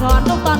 สอนทุกตอน